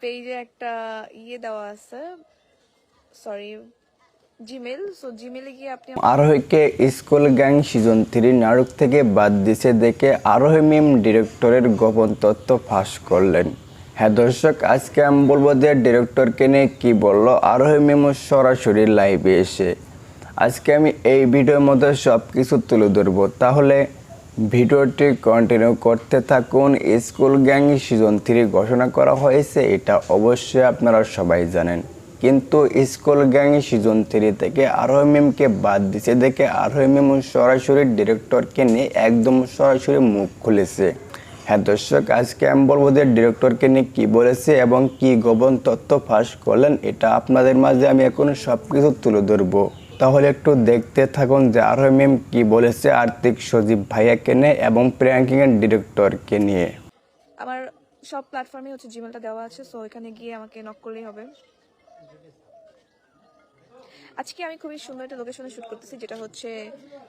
পেজে একটা ইয়ে দেওয়া আছে। সরি জিমেল সো আরোহীকে স্কুল গ্যাং সিজন থ্রি নাটক থেকে বাদ দিছে দেখে আরোহী মিম ডিরেক্টরের গোপন তথ্য ফাঁস করলেন। হ্যাঁ দর্শক, আজকে আমি বলব যে ডিরেক্টরকে নিয়ে কী বলল? আরোহী মিম সরাসরি লাইভে এসে। আজকে আমি এই ভিডিওর মধ্যে সব কিছু তুলে ধরবো। তাহলে ভিডিওটি কন্টিনিউ করতে থাকুন। স্কুল গ্যাং সিজন থ্রি ঘোষণা করা হয়েছে, এটা অবশ্যই আপনারা সবাই জানেন। কিন্তু স্কুল গ্যাং সিজন থ্রি থেকে আরোহী মিমকে বাদ দিছে দেখে আরোহী মিম সরাসরি ডিরেক্টরকে নিয়ে একদম সরাসরি মুখ খুলেছে। হ্যাঁ দর্শক, আজকে আমি বলব যে ডিরেক্টরকে নিয়ে কী বলেছে এবং কি গোপন তথ্য ফাঁস করলেন, এটা আপনাদের মাঝে আমি এখন সব কিছু তুলে ধরবো। তাহলে একটু দেখতে থাকুন যে আরোহী মিম কি বলেছে আর্থিক সজীব ভাইয়াকে নিয়ে এবং প্রিয়াঙ্কিংয়ের ডিরেক্টরকে নিয়ে। আমার সব প্ল্যাটফর্মে হচ্ছে জিমেলটা দেওয়া আছে সো এখানে গিয়ে আমাকে নক করলেই হবে। আজকে আমি খুবই সুন্দর একটা লোকেশনে শুট করতেছি যেটা হচ্ছে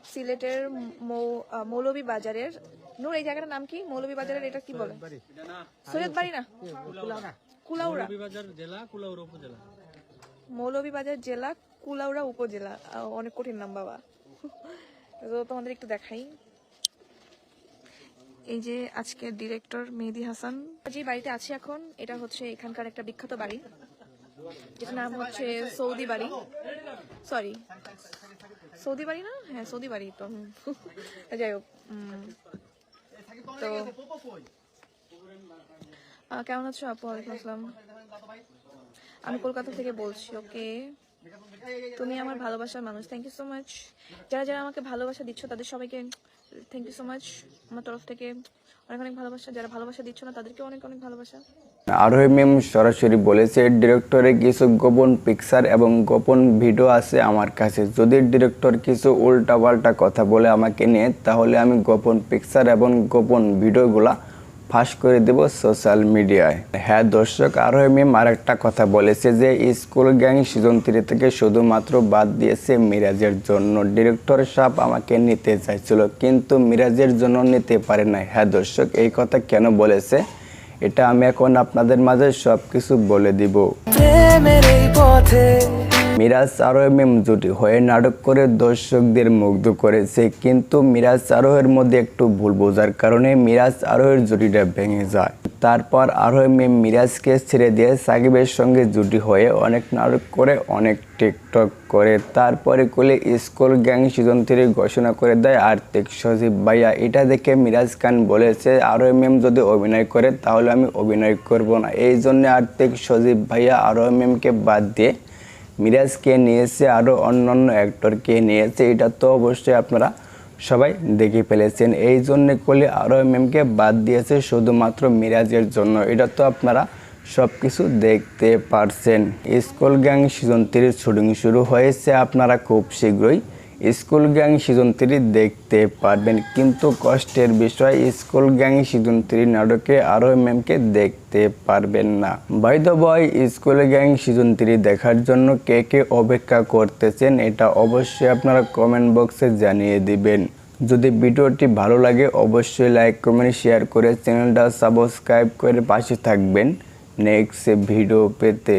সিলেটের মৌ- আহ, মৌলভী বাজারের নূর এই জায়গাটার নাম কি? মৌলভী বাজারের এটা কি বলে? সৈয়দ বাড়ি না? কুলাউড়া। বাজার জেলা কুলাউড়া উপজেলা। অনেক কঠিন নাম, বাবা। তো তোমাদের একটু দেখাই। এই যে আজকের ডিরেক্টর মেহেদি হাসান। যে বাড়িতে আছি এখন, এটা হচ্ছে এখানকার একটা বিখ্যাত বাড়ি। যেটার নাম হচ্ছে সৌদি বাড়ি। সরি সৌদি বাড়ি না? হ্যাঁ সৌদি বাড়ি তো। যাই হোক তো কেমন আছো আপু? ওয়ালাইকুম আসসালাম। আমি কলকাতা থেকে বলছি ওকে তুমি আমার ভালোবাসার মানুষ। থ্যাংক ইউ সো মাচ যারা যারা আমাকে ভালোবাসা দিচ্ছ, তাদের সবাইকে থ্যাংক ইউ সো মাচ আমার তরফ থেকে অনেক অনেক ভালোবাসা। যারা ভালোবাসা দিচ্ছ না, তাদেরকে অনেক অনেক ভালোবাসা। আরোহী মিম সরাসরি বলেছে ডিরেক্টরের কিছু গোপন পিকচার এবং গোপন ভিডিও আছে আমার কাছে। যদি ডিরেক্টর কিছু উল্টাপাল্টা কথা বলে আমাকে নিয়ে, তাহলে আমি গোপন পিকচার এবং গোপন ভিডিওগুলা ফাঁস করে দেব সোশ্যাল মিডিয়ায়। হ্যাঁ দর্শক, আরোহী মিম আরেকটা কথা বলেছে যে, স্কুল গ্যাং সিজন থ্রি থেকে শুধুমাত্র বাদ দিয়েছে মিরাজের জন্য। ডিরেক্টর সাহেব আমাকে নিতে চাইছিল, কিন্তু মিরাজের জন্য নিতে পারে না হ্যাঁ দর্শক, এই কথা কেন বলেছে? এটা আমি এখন আপনাদের মাঝে সব কিছু বলে দিব। মিরাজ আরোহেম জুটি হয়ে নাটক করে দর্শকদের মুগ্ধ করেছে। কিন্তু মিরাজ আরোহের মধ্যে একটু ভুল বোঝার কারণে মিরাজ আরোহের জুটিটা ভেঙে যায়। তারপর আরোহ মেম মিরাজকে ছেড়ে দিয়ে সাকিবের সঙ্গে জুটি হয়ে অনেক নাটক করে, অনেক টিকটক করে। তারপরে কোলে স্কুল গ্যাং সিজন থ্রি ঘোষণা করে দেয় আর্থিক সজীব ভাইয়া, এটা দেখে মিরাজ খান বলেছে আরোহেম যদি অভিনয় করে তাহলে আমি অভিনয় করব না। এই জন্য আর্থিক সজীব ভাইয়া আরোহেমকে বাদ দিয়ে মিরাজকে নিয়েছে আরও অন্যান্য অ্যাক্টরকে নিয়েছে, এটা তো অবশ্যই আপনারা সবাই দেখে ফেলেছেন। এই জন্য কোহলি আরও ম্যামকে বাদ দিয়েছে শুধুমাত্র মিরাজের জন্য। এটা তো আপনারা সব কিছু দেখতে পারছেন। স্কুল গ্যাং সিজন থ্রির শুটিং শুরু হয়েছে আপনারা খুব শীঘ্রই। স্কুল গ্যাং সিজন থ্রি দেখতে পারবেন, কিন্তু কষ্টের বিষয়, স্কুল গ্যাং সিজন থ্রি নাটকে আরও ম্যামকে দেখতে পারবেন না। Boy school gang season three দেখার জন্য কে কে অপেক্ষা করতেছেন, এটা অবশ্যই আপনারা কমেন্ট বক্সে জানিয়ে দিবেন। যদি ভিডিওটি ভালো লাগে, অবশ্যই লাইক কমেন্ট শেয়ার করে চ্যানেলটা সাবস্ক্রাইব করে পাশে থাকবেন। নেক্সট ভিডিও পেতে।